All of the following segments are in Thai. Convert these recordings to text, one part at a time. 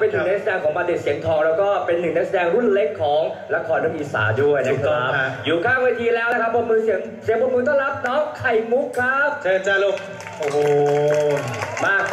เป็นหนึ่งนักแสดงของบัณฑิดเสียงทองแล้วก็เป็นหนึ่งนักแสดงรุ่นเล็กของละครน้ำอีสาด้วยนะครับอยู่ข้างเวทีแล้วนะครับปมมือเสียงเสียงปมมือต้อนรับน้องไข่มุกครับ เชิญจ้าลูก โอ้โห มาก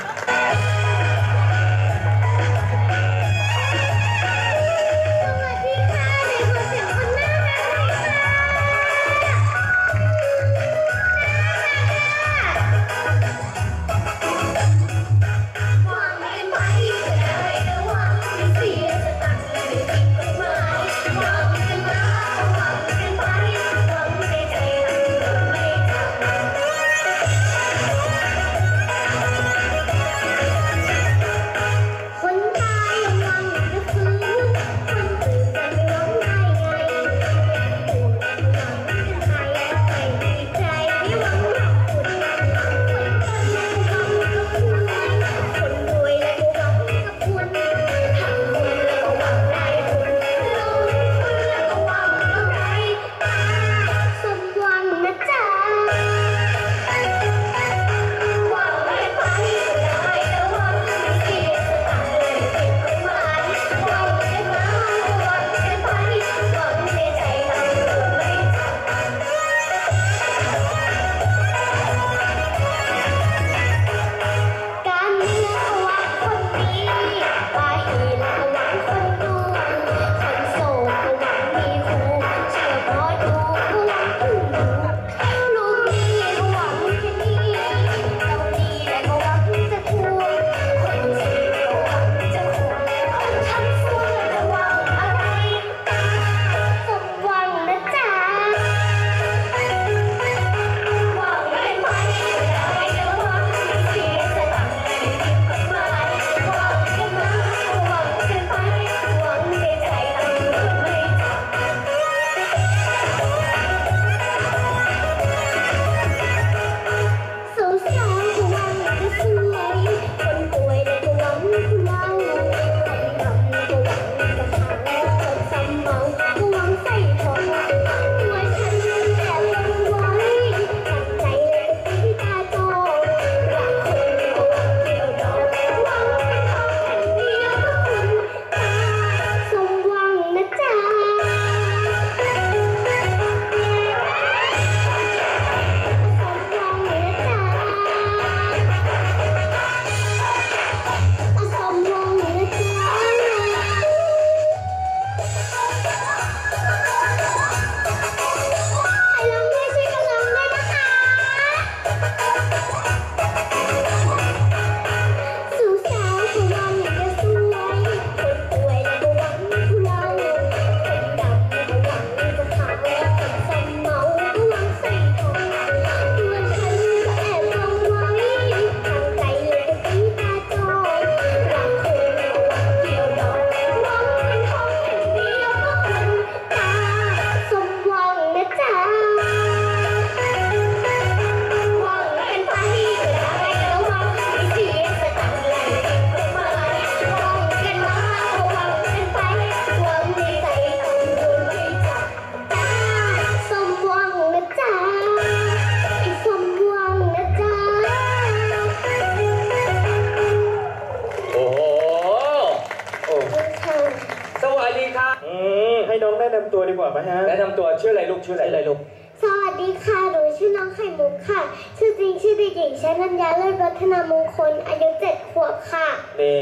อะไรลูกชื่ออะไรลูก สวัสดีค่ะ หนูชื่อน้องไข่มุกค่ะ ชื่อจริงชื่อเด็กหญิงชนัญญาเลิศวัฒนามงคล อายุเจ็ดขวบค่ะ นี่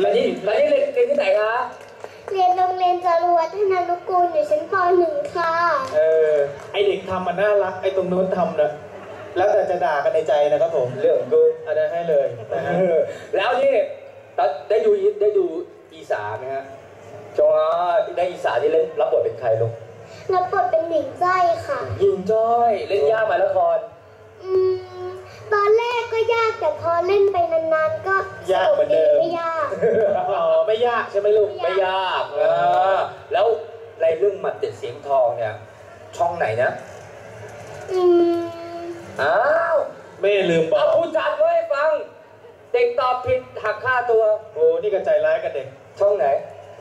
แล้วนี่แล้วนี่เรียนเรียนที่ไหนคะ เรียนโรงเรียนจารุวัฒนานุกูลอยู่ชั้นป .1 ค่ะ เออ ไอเด็กทำมันน่ารัก ไอตรงนู้นทำนะแล้วแต่จะด่ากันในใจนะครับผม เรื่องของกูอันนั้นให้เลยนะฮะเออแล้วนี่ตอนได้ดูได้ดูอีสานไหมฮะจงว่าได้อีสานที่เล่นรับบทเป็นใครลูก รับบทเป็นหนิงจ้อยค่ะยิงจ้อยเล่นยากไหมละคร อืม ตอนแรกก็ยากแต่พอเล่นไปนานๆก็ยากเหมือนเดิม ไม่ยาก อ๋อไม่ยากใช่ไหมลูกไม่ยากเออแล้วในเรื่องหมัดเด็ดเสียงทองเนี่ย ช่องไหนนะอืม อ้าวไม่ลืมบอเอากผู้จัดไว้ให้ฟัง เด็กตอบผิดหักค่าตัวโอ้นี่ก็ใจร้ายกับเด็ก ช่องไหน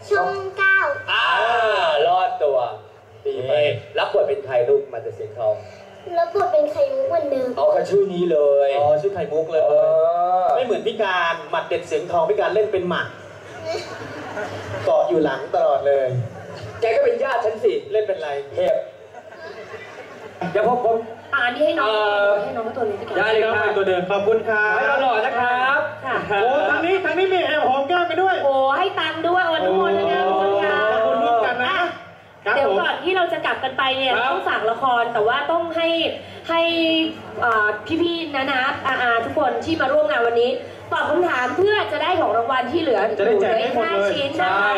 ช่องเก้า อ่ารอดตัว ดีไปนี่รับบทเป็นใครลูกหมัดเด็ดเสียงทองรับบทเป็นไข่มุกเหมือนเดิมเอาแค่ชื่อนี้เลยอ๋อชื่อไข่มุกเลยเออไม่เหมือนพี่การหมัดเด็ดเสียงทองพี่การเล่นเป็นหมัดเกาะอยู่หลังตลอดเลย แกก็เป็นญาติฉันสิเล่นเป็นไรเทพเดี๋ยวพบผมอ่านี่ให้น้องเอ่อให้น้องตัวนี้ดีกได้ว่าเลยน้องครัเป็บนตัวเดินขอบคุณครัไว้บหล่อๆนะครับค่ะโอ้ทางนี้ทางนี้มีแอบหอมแก้มไปด้วย โอ้ให้ตังค์ด้วยอนุโมทนาบุญค่ะขอบคุณร่วมกันนะ ครับเดี๋ยวผมก่อนที่เราจะกลับกันไปเนี่ยครับต้องฝากละครแต่ว่าต้องให้ให้อ่าพี่ๆนะนะอาอาทุกคนที่มาร่วมงานวันนี้ตอบคำถามเพื่อจะได้ของรางวัลที่เหลือจะได้แจกให้หมดห้าเลย ชิ้นใช่นะคะ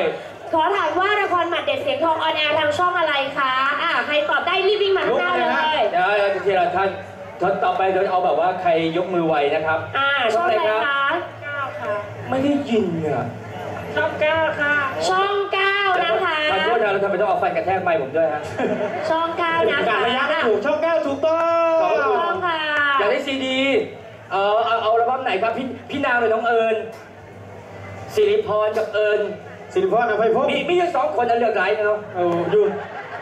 ขอถามว่าละครหมัดเด็ดเสียงทองออนแอร์ทางช่องอะไรคะอ่าใครตอบได้รีบวิ่งมาข้างหน้าเลยเดี๋ยวเดี๋ยวทีละท่านท่านต่อไปเดี๋ยวเอาแบบว่าใครยกมือไวนะครับ อ่าช่องอะไรช่องอะไรครัคะบเก้าค่ะไม่ได้ยินอะช่องเก้าค่ะ ช่องเก้า นะคะขอโทษนะเราทำไมต้องเอาฟันกระแทกไมค์ผมด้วยฮะช่องเก้านะกาคะรระยะไม่ถูกช่องแก้วถูกต้องขอบคุณช่องค่ะอยากได้ซีดีเออเอาเอาอัลบั้มไหนครับพี่พี่นางหรือน้องเอิญสิริพรกับเอิญสิริพรอภัยพงศ์มีมีอยู่สองคนนะเลือกไรนะเนาะโอ้ดู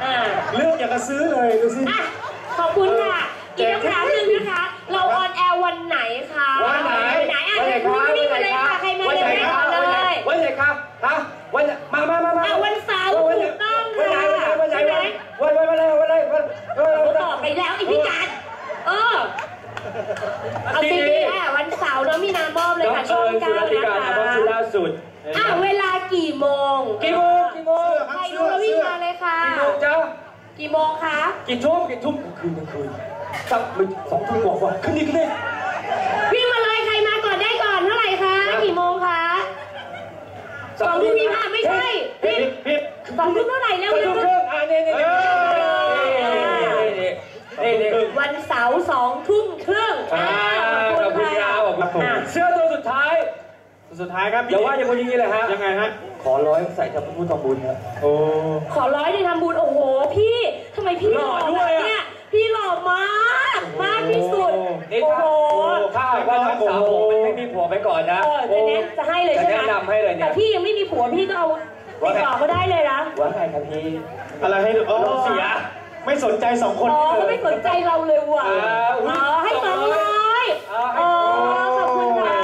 อ่าเลือกอยากจะซื้อเลยดูสิอะขอบคุณค่ะอีกครั้งหนึ่งนะคะ เราออนแอร์วันไหนคะวันไหนวันไหนอะวันไหนครับรีบมาเลยค่ะใครม ครับฮะวันไหนมามามามาอะวันเสาร์วันไหนถูกต้องวันไหนค่ะวันไหนใช่ไหมวันไหนวันไหนวันไหนวันไหนวันไหนวันไหนเขาตอบไปแล้วอีพิการเออเอาซีดีอะวันเสาร์น้องมีนามอบเลยน้องค่ะช่องเอิญสุเก้ารตินะการอัลบั้มคะชุดล่าสุดอะเวลากี่โมงกี่โมงกี่โมงใครรู้แล้ววิ่งมาเลยค่ะกี่โมงจ้ากี่โมงคะกี่ทุ่มกี่ทุ่มกลางคืนกลางคืนสักสองทุ่มกว่าๆขึ้นนี่ขึ้นนี่ วิ่งมาเลยใครมาก่อนได้ก่อนเท่าไหร่คะ ครับ กี่โมงคะ สองทุ่มยี่ห้าไม่ใช่ผิผิดดผิดสองทุ่มเท่าไหร่เร็วสองเร็ทุ่วมครึ่งอะนี่นี่นี่นี่นี่นี่วันเสาร์สองทุ่มครึ่งอ่าขอบคุณครับขอบคุณอะเสื้อตัวสุดท้ายสุดท้ายครับอย่าว่าอย่างนี้เลยฮะยังไงฮะขอร้อยใส่ทำบุญทำบุญครับโอ้ขอร้อยในทำบุญโอ้โหพี่ทำไมพี่หล่อหล่อด้วยำให้เลยเนี่ยแต่พี่ยังไม่มีผัวพี่ก็เอาติดต่อเขาได้เลยนะว่าไงครับพี่อะไรให้ดูโอ้ลมเสีย ไม่สนใจสองคนอ๋อนี้เขาเลไม่ยสนใจเราเลยว่ะอ่าอุ๊อ๋ยอให้สองร้อยเอาให้อ๋อขอบคุณค่ะ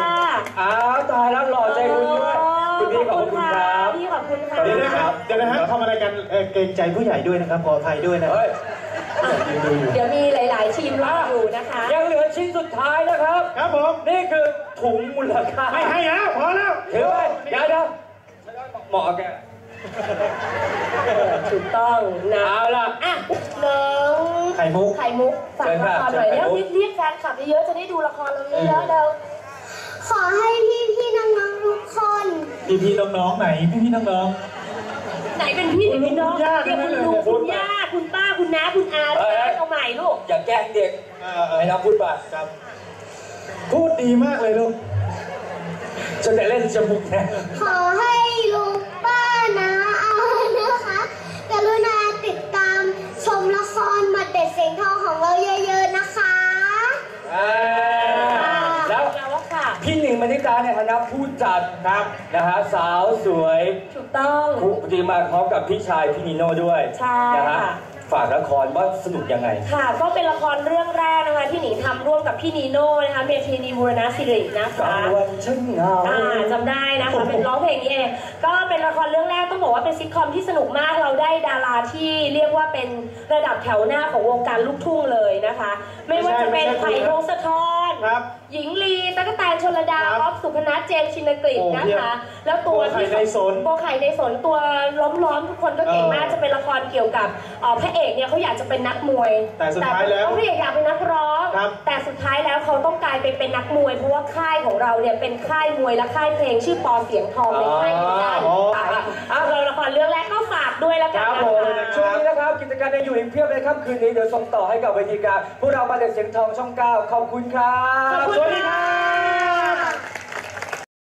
อ้าวตายแล้วหล่อใจคุณด้วยคุณพี่ขอบคุณครับ พี่ขอบคุณค่ะเดี๋ยวนะครับเดี๋ยวนะฮะทำอะไรกันเอ่อเกรงใจผู้ใหญ่ด้วยนะครับขออภัยด้วยนะเฮ้ย เดี๋ยวมีหลาย ๆ ทีมรออยู่นะคะ ยังเหลือชิ้นสุดท้ายนะครับ ครับผม นี่คือ ถุงมูลค่าไม่ให้แล้วพอแล้วถือไว้เดี๋ยวเดี๋ยวเหมาะกับแกถูกต้องนะเอาล่ะอะน้องไข่มุกไข่มุกฝากละครหน่อยเชิญแล้วค่ะเรียกแฟนคลับเยอะๆจะได้ดูละครเราเยอะๆเร็วขอให้พี่พี่ๆน้องๆทุกคน พี่พี่ๆน้องๆไหนพี่พี่ๆน้องไหนเป็นพี่ไหนเป็นน้องคุณย่าเดี๋ยวคุณทั้งนั้นเลยลุงเนี่ยคุณย่าคุณป้าคุณน้าคุณอาเอ้ยเอาใหม่ลูกอย่าแกล้งเด็กๆเออเออให้น้องพูดป่ะครับ พูดดีมากเลยลูกฉันจะเล่นจมูกนะขอให้ลุงป้านะอานะคะกรุณาติดตามชมละครหมัดเด็ดเสียงทองของเราเยอะๆนะคะ อ่าแล้วแล้วค่ะ พี่หนิงมณิตาในฐานะผู้จัดครับนะฮะสาวสวยถูกต้องผู้ดีมาพร้อมกับพี่ชายพี่นิโน่ด้วยใช่นะฮะ ค่ะ ฝากละครว่าสนุกยังไง ค่ะก็เป็นละครเรื่องแรกนะคะที่หนิงทำร่วมกับพี่นีโน่นะคะเมทีนีบูรณะสิรินะกลาคะงวันฉันเหงา อ่าจำได้นะคะ เป็นร้องเพลงนี้เองก็เป็นละครเรื่องแรกต้องบอกว่าเป็นซิทคอมที่สนุกมากเราได้ดาราที่เรียกว่าเป็นระดับแถวหน้าของวงการลูกทุ่งเลยนะคะ ไม่ว่าจะเป็นไม่ใช่ไผ่พงศธรครับหญิงลีตั๊กแตนชลดาครับออฟสุพนัทเจมส์ชินกฤษโอ้นะเยี่ยมคะแล้วตัวโบไข่ที่ในสน โบไข่ในสนตัวล้อมๆทุกคนก็เก่งมากเออ จะเป็นละครเกี่ยวกับเอ่อพระเอกเนี่ยเขาอยากจะเป็นนักมวยแต่สุดท้ายแล้วพระเอกอยากเป็นนักร้องครับแต่สุดท้ายแล้วเขาต้องกลายไปเป็นนักมวย เพราะว่าค่ายของเราเนี่ยเป็นค่ายมวยและค่ายเพลงชื่อปอเสียงทองในค่ายนี้ได้อ๋อค่ะเราละครเรื่องแรกก็ฝากด้วยละคกันรับนะผมคะช่วงนี้นะครับกิจกรรมยังอยู่อีกเพียบเลยครับคืนนี้เดี๋ยวส่งต่อให้กับเวทีการพวกเรามาเด็กเสียงทองช่องเก้าขอบคุณครับขอบคุณสวัสดีครับ